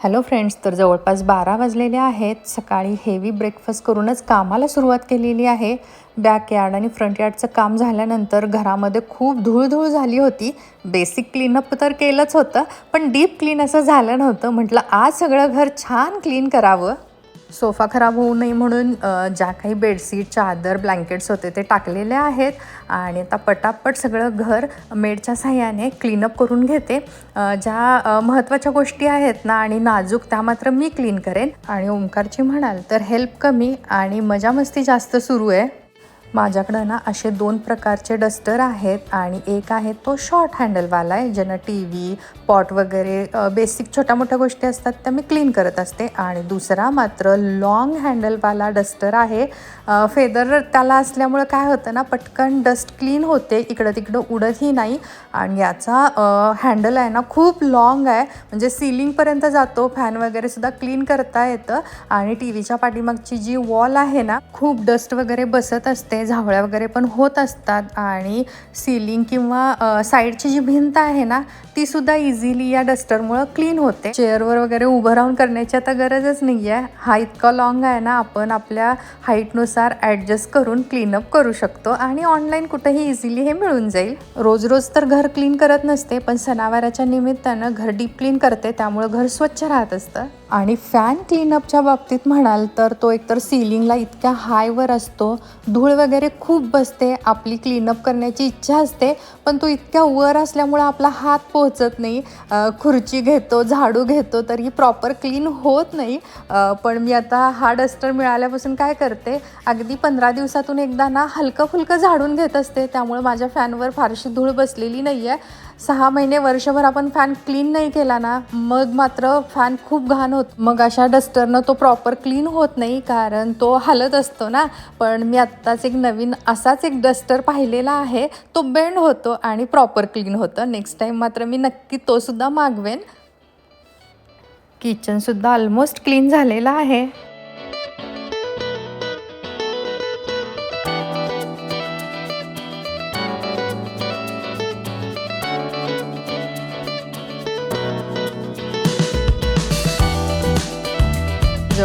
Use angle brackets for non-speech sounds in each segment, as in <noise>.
Hello friends तर जवळपास बारा वाजलेले आहेत. सकाळी हेवी ब्रेकफास्ट करूनच कामाला सुरुवात केलेली आहे. बॅकयार्ड आणि फ्रंट यार्डचं काम झाल्यानंतर घरामध्ये खूप धूळधूळ झाली होती. बेसिक क्लीनअप तर केलंच होतं पण डीप क्लीन असं झालं नव्हतं. म्हटलं आज सगळं घर छान क्लीन करावं. सोफा खराब होऊ नये म्हणून ज्या काही बेडशीट चादर ब्लँकेट्स होते ते टाकलेले आहेत. आणि आता पटापट सगळं घर मेडच्या साह्याने क्लीनअप करून घेते. ज्या महत्त्वाच्या गोष्टी आहेत ना आणि नाजूक त्या मात्र मी क्लीन करेन. आणि ओंकारची म्हणाल तर हेल्प कमी आणि मजा मस्ती जास्त सुरू आहे. माझ्याकडं ना असे दोन प्रकारचे डस्टर आहेत आणि एक आहे तो शॉर्ट हँडलवाला आहे ज्यानं टी व्ही पॉट वगैरे बेसिक छोट्या मोठ्या गोष्टी असतात त्या मी क्लीन करत असते. आणि दुसरा मात्र लॉंग हँडलवाला डस्टर आहे. फेदर त्याला असल्यामुळं काय होतं ना पटकन डस्ट क्लीन होते इकडं तिकडं उडतही नाही. आणि याचा हँडल आहे ना खूप लॉंग आहे. म्हणजे सिलिंगपर्यंत जातो फॅन वगैरे सुद्धा क्लीन करता येतं. आणि टी व्हीच्या पाठीमागची जी वॉल आहे ना खूप डस्ट वगैरे बसत असते झावळ्या वगैरे पण होत असतात आणि सिलिंग किंवा साईडची जी भिंत आहे ना ती सुद्धा इझिली या डस्टरमुळं क्लीन होते. चेअरवर वगैरे उभं राहून करण्याची आता गरजच नाही आहे हा इतका लॉंग आहे ना आपण आपल्या हाईटनुसार ॲडजस्ट करून क्लीनअप करू शकतो आणि ऑनलाईन कुठेही इझिली हे मिळून जाईल. रोज रोज तर घर क्लीन करत नसते पण सणावाराच्या निमित्तानं घर डीप क्लीन करते त्यामुळं घर स्वच्छ राहत असतं. आणि फॅन क्लीनअपच्या बाबतीत म्हणाल तर तो एकतर सिलिंगला इतक्या हायवर असतो धूळ वगैरे खूप बसते आपली क्लीनअप करण्याची इच्छा असते पण तो इतक्या वर असल्यामुळं आपला हात पोहोचत नाही. खुर्ची घेतो झाडू घेतो तरी प्रॉपर क्लीन होत नाही. पण मी आता हा डस्टर मिळाल्यापासून काय करते अगदी पंधरा दिवसातून एकदा ना हलकं फुलकं झाडून घेत असते त्यामुळे माझ्या फॅनवर फारशी धूळ बसलेली नाही आहे सहा महिने वर्षभर आपण फॅन क्लीन नाही केला ना मग मात्र फॅन खूप घाण होत. मग अशा डस्टरनं तो प्रॉपर क्लीन होत नाही कारण तो हलत असतो ना. पण मी आत्ताच एक नवीन असाच एक डस्टर पाहिलेला आहे तो बेंड होतो आणि प्रॉपर क्लीन होतं. नेक्स्ट टाईम मात्र मी नक्की तोसुद्धा मागवेन. किचनसुद्धा ऑलमोस्ट क्लीन झालेला आहे.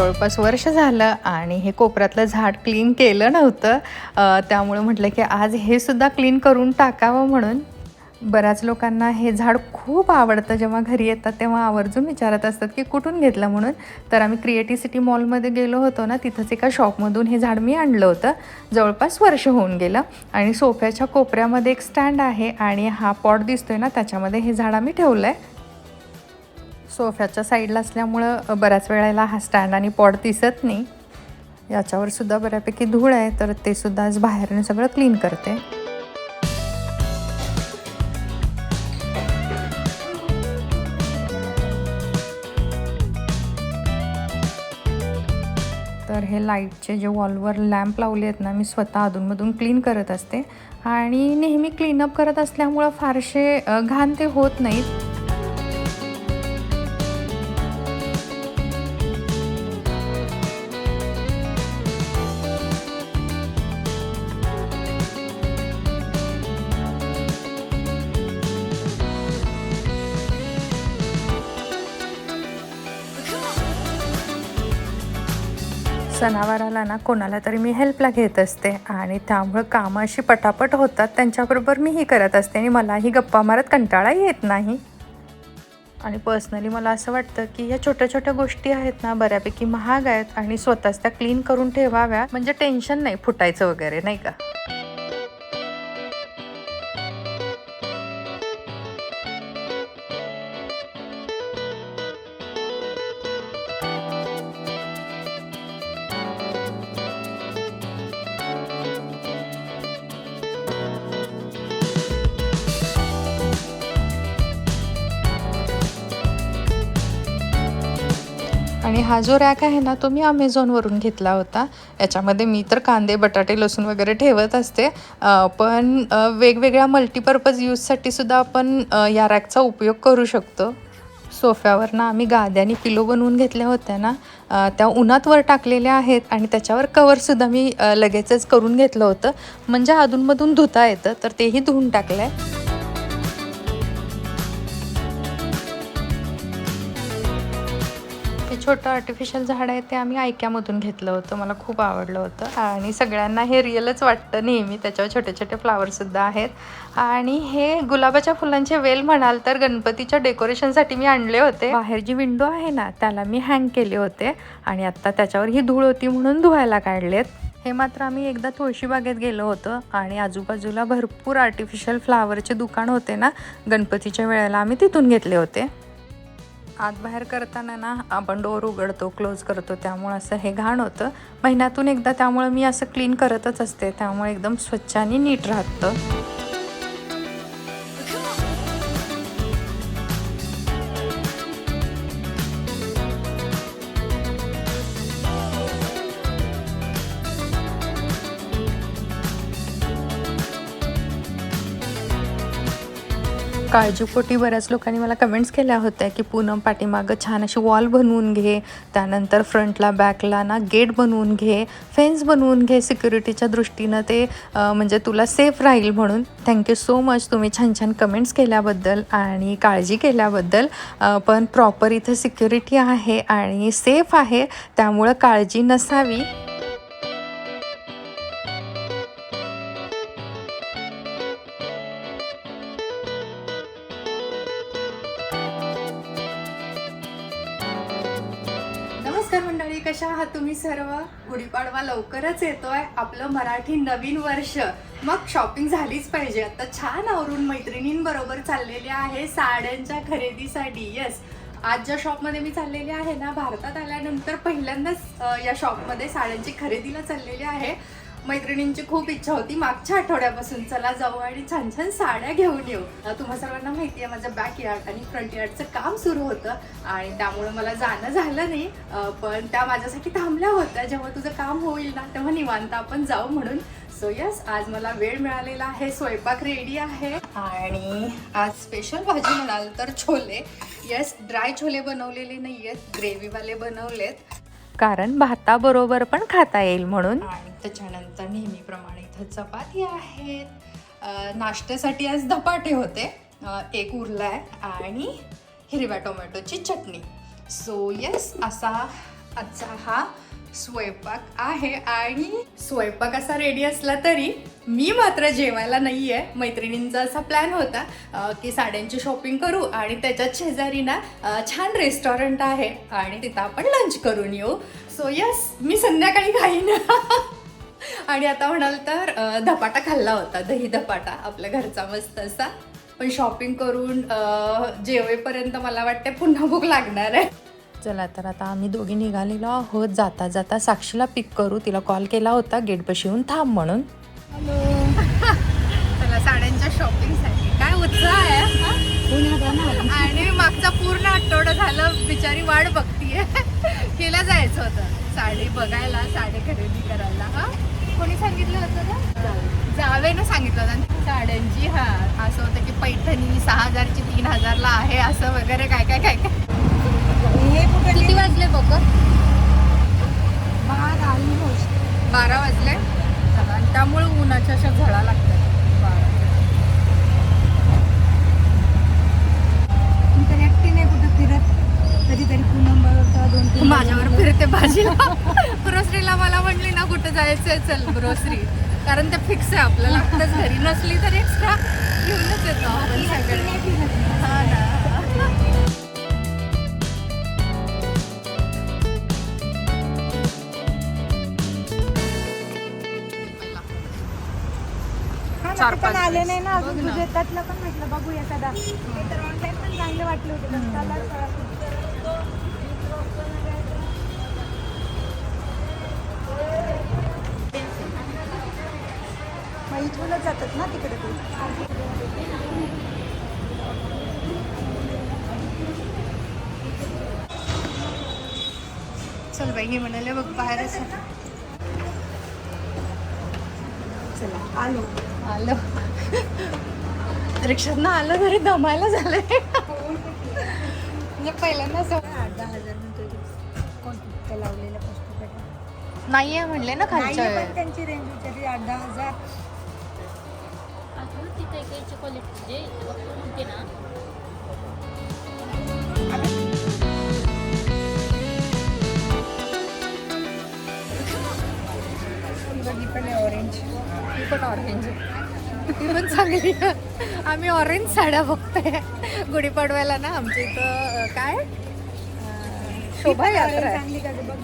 जवळपास वर्ष झालं आणि हे कोपऱ्यातलं झाड क्लीन केलं नव्हतं. त्यामुळं त्यामुळे म्हटलं की आज हे सुद्धा क्लीन करून टाकावं म्हणून. बऱ्याच लोकांना हे झाड खूप आवडतं. जेव्हा घरी येतात तेव्हा आवर्जून विचारत असतात की कुठून घेतलं म्हणून. तर आम्ही क्रिएटिव्ह सिटी मॉलमध्ये गेलो होतो ना तिथंच एका शॉपमधून हे झाड मी आणलं होतं. जवळपास वर्ष होऊन गेलं आणि सोफ्याच्या कोपऱ्यामध्ये एक स्टँड आहे आणि हा पॉट दिसतोय ना त्याच्यामध्ये हे झाड आम्ही ठेवलं आहे सोफ्याच्या साईडला असल्यामुळं बऱ्याच वेळेला हा स्टँड आणि पॉट दिसत नाही. याच्यावर सुद्धा बऱ्यापैकी धूळ आहे तर ते सुद्धा आज बाहेरनं सगळं क्लीन करते. तर हे लाईटचे जे वॉलवर लॅम्प लावले आहेत ना मी स्वतः अधूनमधून क्लीन करत असते. आणि नेहमी क्लीनअप करत असल्यामुळं फारसे घाण ते होत नाहीत. सणावाराला ना कोणाला तरी मी हेल्पला घेत असते. आणि त्यामुळं कामं अशी पटापट होतात. त्यांच्याबरोबर मीही करत असते आणि मलाही गप्पा मारत कंटाळा येत नाही. आणि पर्सनली मला असं वाटतं की या छोट्या छोट्या गोष्टी आहेत ना बऱ्यापैकी महाग आहेत. आणि स्वतःच त्या क्लीन करून ठेवाव्या. म्हणजे टेन्शन नाही फुटायचं वगैरे नाही का? आणि हा जो रॅक आहे ना तो मी अमेझॉनवरून घेतला होता. याच्यामध्ये मी तर कांदे बटाटे लसूण वगैरे ठेवत असते. पण वेगवेगळ्या मल्टीपर्पज यूजसाठी सुद्धा आपण या रॅकचा उपयोग करू शकतो. सोफ्यावर ना आम्ही गाद्यानी पिलो बनवून घेतल्या होत्या ना. त्या उन्हात वर टाकलेल्या आहेत आणि त्याच्यावर कवरसुद्धा मी लगेचच करून घेतलं होतं. म्हणजे अधूनमधून धुता येतं तर तेही धुवून टाकलं आहे छोटं आर्टिफिशियल झाड आहे ते आम्ही ऐक्यामधून घेतलं होतं. मला खूप आवडलं होतं. आणि सगळ्यांना हे रिअलच वाटतं नेहमी. त्याच्यावर छोटे छोटे फ्लावरसुद्धा आहेत. आणि हे गुलाबाच्या फुलांचे वेल म्हणाल तर गणपतीच्या डेकोरेशनसाठी मी आणले होते. बाहेर जी विंडो आहे ना त्याला मी हँग केले होते. आणि आत्ता त्याच्यावर ही धूळ होती म्हणून धुवायला काढलेत. हे मात्र आम्ही एकदा तुळशीबागेत गेलो होतो. आणि आजूबाजूला भरपूर आर्टिफिशियल फ्लावरचे दुकान होते ना गणपतीच्या वेळेला आम्ही तिथून घेतले होते. आत बाहेर करताना ना आपण डोर उघडतो क्लोज करतो त्यामुळे असं हे घाण होतं. महिन्यातून एकदा त्यामुळे मी असं क्लीन करतच असते त्यामुळे एकदम स्वच्छ आणि नीट राहतं. काळजीपोटी बऱ्याच लोकांनी मला कमेंट्स केल्या होत्या की पूनम पाठीमागं छान अशी वॉल बनवून घे त्यानंतर फ्रंटला बॅकला ना गेट बनवून घे फेन्स बनवून घे सिक्युरिटीच्या दृष्टीनं ते म्हणजे तुला सेफ राहील म्हणून. थँक्यू सो मच तुम्ही छान छान कमेंट्स केल्याबद्दल आणि काळजी केल्याबद्दल. पण प्रॉपर इथं सिक्युरिटी आहे आणि सेफ आहे त्यामुळं काळजी नसावी. कशा आहात तुम्ही सर्व? गुढीपाडवा लवकरच येतोय. आपलं मराठी नवीन वर्ष. मग शॉपिंग झालीच पाहिजे. आता छान आवरून मैत्रिणींबरोबर चाललेली आहे साड्यांच्या खरेदीसाठी. येस आज ज्या शॉपमध्ये मी चाललेली आहे ना भारतात आल्यानंतर पहिल्यांदाच या शॉपमध्ये साड्यांची खरेदीला चाललेली आहे. मैत्रिणींची खूप इच्छा होती मागच्या आठवड्यापासून चला जाऊ आणि छान छान साड्या घेऊन येऊ. तुम्हा सर्वांना माहिती आहे माझं बॅक यार्ड आणि फ्रंट यार्डचं काम सुरू होतं आणि त्यामुळे मला जाणं झालं नाही. पण त्या माझ्यासाठी थांबल्या होत्या. जेव्हा तुझं काम होईल ना तेव्हा निवांत आपण जाऊ म्हणून. सो यस आज मला वेळ मिळालेला आहे. स्वयंपाक रेडी आहे. आणि आज स्पेशल भाजी म्हणाल तर छोले. यस ड्राय छोले बनवलेले नाही आहेत ग्रेव्हीवाले बनवलेत. कारण भाताबरोबर पण खाता येईल म्हणून. आणि त्याच्यानंतर नेहमीप्रमाणे इथं चपाती आहेत. नाश्त्यासाठी आज धपाटे होते. एक उरला आहे आणि हिरव्या टोमॅटोची चटणी. सो येस असा आजचा हा स्वयंपाक आहे आणि स्वयंपाक असा रेडी असला तरी मी मात्र जेवायला नाही आहे मैत्रिणींचा असा प्लॅन होता की साड्यांची शॉपिंग करू आणि त्याच्यात शेजारी ना छान रेस्टॉरंट आहे आणि तिथं आपण लंच करून येऊ. सो यस मी संध्याकाळी खाईन <laughs> आणि आता म्हणाल तर धपाटा खाल्ला होता दही धपाटा आपल्या घरचा मस्त असा. पण शॉपिंग करून जेवेपर्यंत मला वाटते पुन्हा भूक लागणार आहे. चला तर आता आम्ही दोघी निघालेलो आहोत. जाता जाता साक्षीला पिक करू. तिला कॉल केला होता. गेटपाशी येऊन थांब म्हणून. <laughs> चला साड्यांच्या शॉपिंगसाठी काय उत्साह आहे आणि मागचा पूर्ण आठवडा झालं. बिचारी वाट बघतीये. <laughs> केलं जायचं होतं. साडी बघायला साडी खरेदी करायला हा? कोणी सांगितलं होतं ना जावे ना सांगितलं होतं. साड्यांची हा असं होतं की पैठणी सहा हजारची तीन हजारला आहे असं वगैरे काय काय काय काय? किती वाजले बघ? बारा वाजले? आणि त्यामुळे उन्हाच्या अशा झळा लागतात. माझ्यावर फिरते भाजीला ग्रोसरीला मला म्हणली ना कुठं जायचंय चल ग्रोसरी. कारण ते फिक्स आहे आपल्याला घरी नसली तर एक्स्ट्रा घेऊनच येतो आपण सगळे. चार पाच पण आले. नाही ना अजून. तुझे त्यातलं पण म्हटलं बघू एखादा ते तर ऑनलाईन पण चांगले वाटले होते पण त्याला मग इथूनच जातात ना तिकडे ते चल बाई हे म्हणाले बघ बाहेरच चला आलो आलं. रिक्षातनं आलं तरी दमायला झालंय. म्हणजे पहिल्यांदा असं आठ दहा हजार म्हणतोय तू. कोण त्या लावलेल्या पुस्तकात नाहीये म्हणले ना खालच्या नाहीये पण वेळेत. त्यांची रेंज विचारली आठ दहा हजार. अजून तिथे काहीची क्वालिटी जे वस्तू म्हणते ना ही पण ऑरेंज ती पण चांगली. आम्ही ऑरेंज साड्या बघतोय. गुढीपाडव्याला ना आमच्या इथं काय? शोभायात्रा आहे. चांगली का ग बघ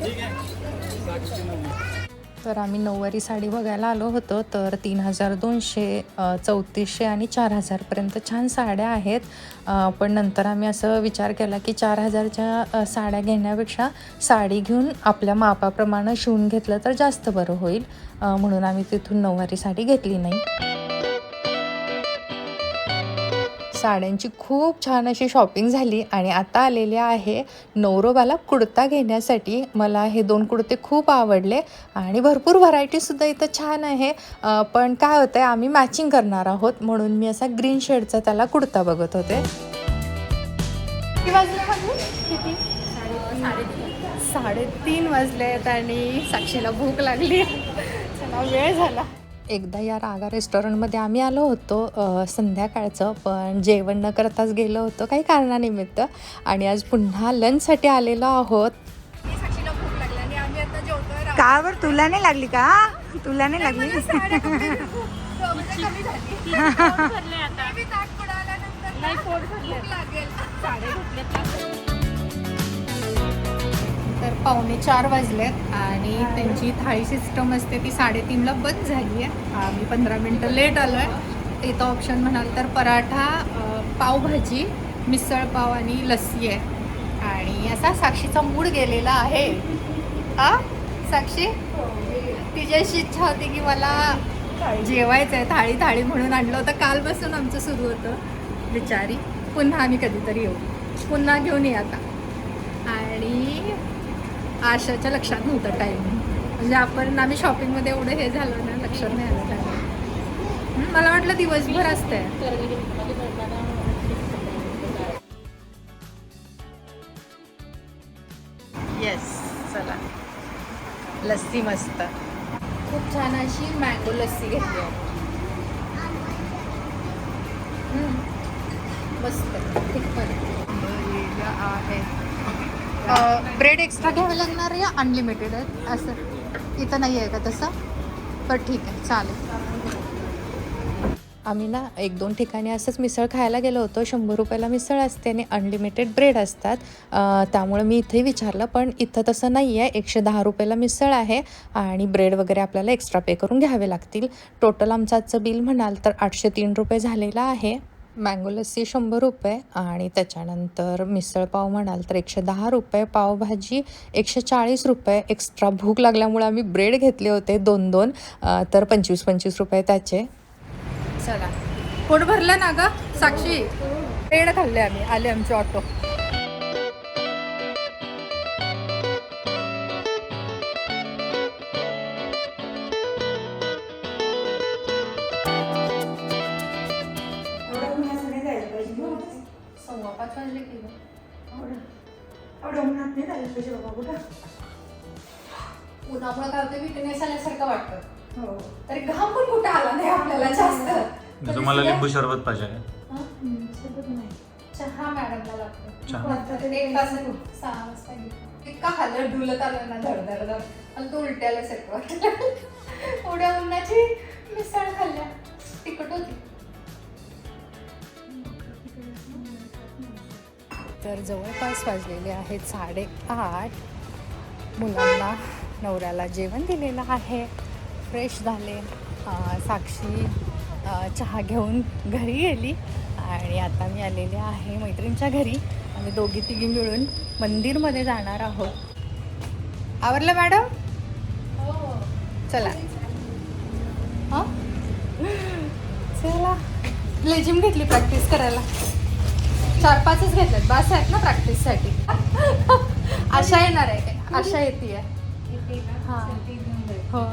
तर आम्ही नऊवारी साडी बघायला आलो होतो. तर तीन हजार दोनशे चौतीसशे आणि चार हजारपर्यंत छान साड्या आहेत. पण नंतर आम्ही असं विचार केला की चार हजारच्या साड्या घेण्यापेक्षा साडी घेऊन आपल्या मापाप्रमाणे शिवून घेतलं तर जास्त बरं होईल. म्हणून आम्ही तिथून नऊवारी साडी घेतली नाही. साड्यांची खूप छान अशी शॉपिंग झाली आणि आता आलेले आहे नवरोबाला कुडता घेण्यासाठी. मला हे दोन कुडते खूप आवडले आणि भरपूर व्हरायटीसुद्धा इथं छान आहे. पण काय होतं आहे आम्ही मॅचिंग करणार आहोत म्हणून मी असा ग्रीन शेडचा त्याला कुडता बघत होते. साडेतीन वाजले आहेत आणि साक्षीला भूक लागली. चला वेळ झाला. एकदा या रागा रेस्टॉरंटमध्ये आम्ही आलो होतो संध्याकाळचं पण जेवण न करताच गेलो होतो काही कारणानिमित्त. आणि आज पुन्हा लंचसाठी आलेलो आहोत. साक्षीला भूक लागली आणि आम्ही आता जेवतोय का बर तुला नाही लागली का तुला नाही लागली. <laughs> भरले आता तर पावणे चार वाजलेत आणि त्यांची थाळी सिस्टम असते ती साडेतीनला बंद झाली आहे आम्ही पंधरा मिनटं लेट आलो आहे इथं ऑप्शन म्हणाल तर पराठा पावभाजी मिसळ पाव आणि लस्सी आहे. आणि असा साक्षीचा मूड गेलेला आहे. आ? साक्षी? तिची अशी इच्छा होती की मला जेवायचं आहे थाळी थाळी म्हणून आणलं होतं. कालपासून आमचं सुरू होतं. बिचारी. पुन्हा आम्ही कधीतरी येऊ. पुन्हा घेऊन ये आता. आणि आशाच्या लक्षात नव्हतं टाईम म्हणजे आपण आम्ही शॉपिंगमध्ये एवढं हे झालं ना लक्षात नाही आलं time. मला वाटलं दिवसभर असतंय. येस चला. लस्सी मस्त. खूप छान अशी मँगो लस्सी घेतली. मस्त. तिखट आहे. ब्रेड एक्स्ट्रा घ्यावे लागणार आहे या? अनलिमिटेड आहे असं. इथं नाही आहे का तसं? पण ठीक आहे. चालेल. आम्ही ना एक दोन ठिकाणी असंच मिसळ खायला गेलो होतो. शंभर रुपयाला मिसळ असते आणि अनलिमिटेड ब्रेड असतात. त्यामुळे मी इथेही विचारलं पण इथं तसं नाही आहे. एकशे दहा रुपयाला मिसळ आहे आणि ब्रेड वगैरे आपल्याला एक्स्ट्रा पे करून घ्यावे लागतील. टोटल आमचं आजचं बिल म्हणाल तर आठशे तीन रुपये झालेलं आहे. मँगो लस्सी शंभर रुपये आणि त्याच्यानंतर मिसळपाव म्हणाल तर एकशे दहा रुपये पावभाजी एकशे चाळीस रुपये. एक्स्ट्रा भूक लागल्यामुळे आम्ही ब्रेड घेतले होते दोन दोन तर पंचवीस पंचवीस रुपये त्याचे. चला. पोट भरलं ना ग साक्षी? ब्रेड खाल्ले आम्ही आले आमचे ऑटो. एवढं उन्हात नाही जायला पाहिजे बाबा कुठं? उन्हामुळे काय होतं विटनेस आल्यासारखं वाटतं. हो. तरी घाम पण कुठे आला नाही आपल्याला जास्त? मी तुम्हाला लिंबू सरबत पाहिजे. हं? नाही. चहा मॅडमला लागतो. चहा. एक तास सहा वाजता. इतका खाल्लं ढुलत आलं ना धड धड. धड आणि तो उलट्याला सेट उड्या उन्हाची मिसळ खाल्ल्या. तिखट होती. तर जवळपास वाजलेले आहेत साडेआठ. मुलांना नवऱ्याला जेवण दिलेलं आहे. फ्रेश झाले. साक्षी चहा घेऊन घरी गेली आणि आता मी आलेले आहे मैत्रिणीच्या घरी. आम्ही दोघी तिघी मिळून मंदिरमध्ये जाणार आहोत. आवरलं मॅडम? चला. हां? चला. लेजिम घेतली प्रॅक्टिस करायला. चार पाचच घेतलेत. बस आहेत ना प्रॅक्टिससाठी आशा येणार आहे. आशा येते हां. हो.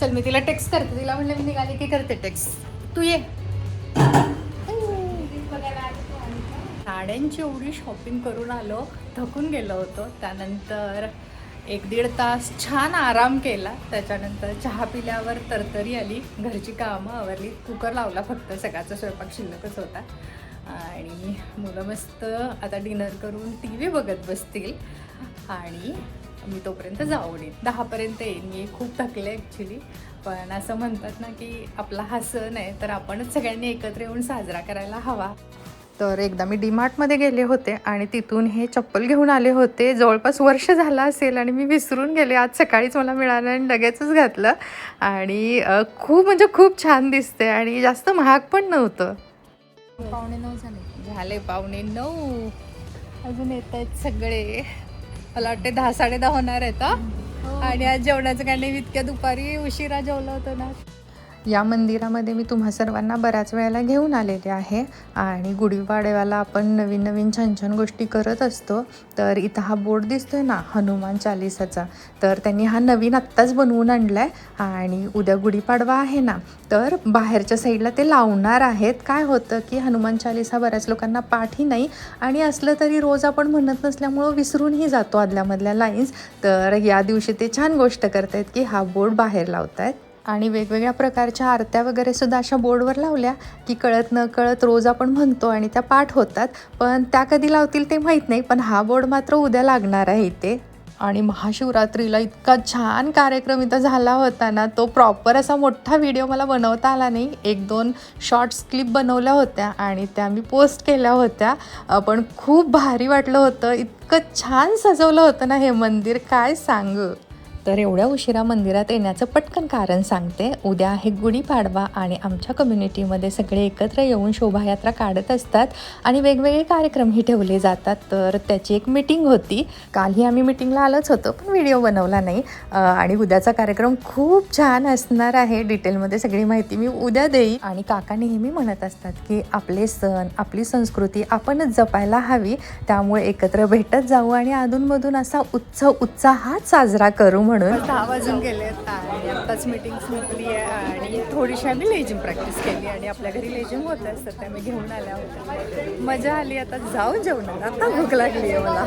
चल मी तिला टेक्स्ट करते. तिला म्हणलं मी निघाली की करते टेक्स्ट तू ये. साड्यांची एवढी शॉपिंग करून आलो थकून गेलो होतो. त्यानंतर एक दीड तास छान आराम केला. त्याच्यानंतर चहा पिल्यावर तरतरी आली. घरची कामं आवरली. कुकर लावला फक्त. सकाळचा स्वयंपाक शिल्लकच होता. आणि मुलं मस्त आता डिनर करून टी व्ही बघत बसतील. आणि मी तोपर्यंत जाऊन येईन. दहापर्यंत येईन. मी खूप थकले ॲक्च्युली पण असं म्हणतात ना की आपला हा सण आहे तर आपणच सगळ्यांनी एकत्र येऊन साजरा करायला हवा. तर एकदा मी डीमार्टमध्ये गेले होते आणि तिथून हे चप्पल घेऊन आले होते. जवळपास वर्ष झालं असेल आणि मी विसरून गेले. आज सकाळीच मला मिळालं आणि लगेचच घातलं. आणि खूप म्हणजे खूप छान दिसते आणि जास्त महाग पण नव्हतं. पावणे नऊ झाले. झाले पावणे नऊ. अजून येत आहेत सगळे. मला वाटते दहा साडे दहा होणार आहेत हा? आणि आज जेवणाचं काय नाही इतक्या दुपारी उशिरा जेवलं होतं ना. या मंदिरामध्ये मी तुम्हा सर्वांना बऱ्याच वेळेला घेऊन आलेले आहे आणि गुढीपाडव्याला आपण नवीन नवीन छान छान गोष्टी करत असतो. तर इथं हा बोर्ड दिसतोय ना हनुमान चालिसाचा. तर त्यांनी हा नवीन आत्ताच बनवून आणला आहे आणि उद्या गुढीपाडवा आहे ना तर बाहेरच्या साईडला ते लावणार आहेत. काय होतं की हनुमान चालिसा बऱ्याच लोकांना पाठी नाही आणि असलं तरी रोज आपण म्हणत नसल्यामुळं विसरूनही जातो आदल्यामधल्या लाईन्स. तर या दिवशी ते छान गोष्ट करतायत की हा बोर्ड बाहेर लावतायत. आणि वेगवेगळ्या प्रकारच्या आरत्या वगैरे सुद्धा अशा बोर्डवर लावल्या की कळत न कळत रोज आपण म्हणतो आणि त्या पाठ होतात. पण त्या कधी लावतील ते माहीत नाही पण हा बोर्ड मात्र उद्या लागणार आहे इथे. आणि महाशिवरात्रीला इतका छान कार्यक्रम इथं झाला होता ना तो प्रॉपर असा मोठा व्हिडिओ मला बनवता आला नाही. एक दोन शॉर्ट्स क्लिप बनवल्या होत्या आणि त्या मी पोस्ट केल्या होत्या. पण खूप भारी वाटलं होतं. इतकं छान सजवलं होतं ना हे मंदिर काय सांगू? तर एवढ्या उशिरा मंदिरात येण्याचं पटकन कारण सांगते. उद्या आहे गुढीपाडवा आणि आमच्या कम्युनिटीमध्ये सगळे एकत्र येऊन शोभायात्रा काढत असतात आणि वेगवेगळे कार्यक्रमही ठेवले जातात. तर त्याची एक मिटिंग होती. कालही आम्ही मिटिंगला आलोच होतो पण व्हिडिओ बनवला नाही. आणि उद्याचा कार्यक्रम खूप छान असणार आहे. डिटेलमध्ये सगळी माहिती मी उद्या देईन. आणि काका नेहमी म्हणत असतात की आपले सण आपली संस्कृती आपणच जपायला हवी. त्यामुळे एकत्र भेटत जाऊ आणि अधूनमधून असा उत्सव उत्साहात साजरा करू म्हणून. दहा वाजून गेले आत्ताच मीटिंग संपली आहे आणि थोडीशी आम्ही लेझिम प्रॅक्टिस केली आणि आपल्या घरी लेझिम होत असतात त्या मी घेऊन आल्या होत्या. मजा आली आता जाऊन जेवणार आता भूक लागली आहे मला.